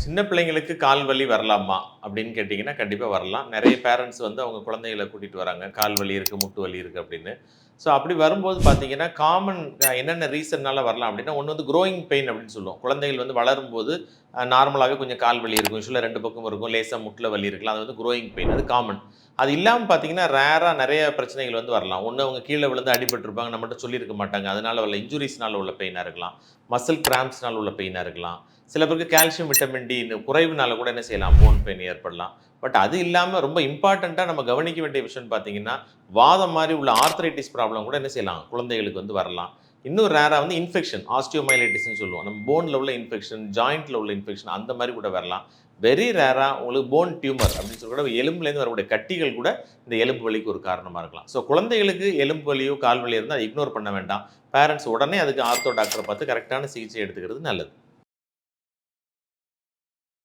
சின்ன பிள்ளைங்களுக்கு கால் வலி வரலாமா? அப்படின்னு கேட்டிங்கன்னா கண்டிப்பாக வரலாம். நிறைய பேரண்ட்ஸ் வந்து அவங்க குழந்தைகளை கூட்டிகிட்டு வராங்க. கால் வலி இருக்குது முட்டு வலி இருக்குது அப்படின்னு. ஸோ அப்படி வரும்போது பார்த்தீங்கன்னா காமன் என்னென்ன ரீசன்னால வரலாம் அப்படின்னா ஒன்று வந்து க்ரோயிங் பெயின் அப்படின்னு சொல்லுவோம். குழந்தைகள் வந்து வளரும்போது நார்மலாகவே கொஞ்சம் கால் வலி இருக்கும் யூஸ்வலாக ரெண்டு பக்கம் இருக்கும் லேசாக முட்டில் வலி இருக்கலாம். அது வந்து க்ரோயிங் பெயின் அது காமன் அது இல்லாமல் பார்த்தீங்கன்னா ரேராக நிறைய பிரச்சனைகள் வந்து வரலாம். ஒன்று அவங்க கீழே விழுந்து அடிபட்டிருப்பாங்க நம்மகிட்ட சொல்லியிருக்க மாட்டாங்க. அதனால் உள்ள இன்ஜுரிஸ்னால் உள்ள பெயினாக இருக்கலாம். மசில் கிராம்ப்ஸ்னால் உள்ள பெயினாக இருக்கலாம். சில பேருக்கு கால்சியம் விட்டமின் டி குறைவுனால கூட என்ன செய்யலாம்? போன் பெயின் ஏற்படலாம். பட் அது இல்லாமல் ரொம்ப இம்பார்ட்டண்ட்டாக நம்ம கவனிக்க வேண்டிய விஷயம் பார்த்தீங்கன்னா வாதம் மாதிரி உள்ள ஆர்த்தரைட்டிஸ் ப்ராப்ளம் கூட என்ன செய்யலாம்? குழந்தைகளுக்கு வந்து வரலாம். இன்னும் ரேராக வந்து இன்ஃபெக்ஷன் ஆஸ்டியோமைலைட்டிஸ்னு சொல்லுவோம். நம்ம போனில் உள்ள இன்ஃபெக்ஷன் ஜாயிண்ட்டில் உள்ள இன்ஃபெக்ஷன் அந்த மாதிரி கூட வரலாம். வெரி ரேராக உங்களுக்கு போன் டியூமர் அப்படின்னு சொல்லி கூட எலும்புலேருந்து வரக்கூடிய கட்டிகள் கூட இந்த எலும்பு வலிக்கு ஒரு காரணமாக இருக்கலாம். ஸோ குழந்தைகளுக்கு எலும்பு வலியோ கால் வலியோ இருந்தால் அதை இக்னோர் பண்ண வேண்டாம். பேரண்ட்ஸ் உடனே அதுக்கு ஆர்த்தோ டாக்டரை பார்த்து கரெக்டான சிகிச்சை எடுத்துக்கிறது நல்லது.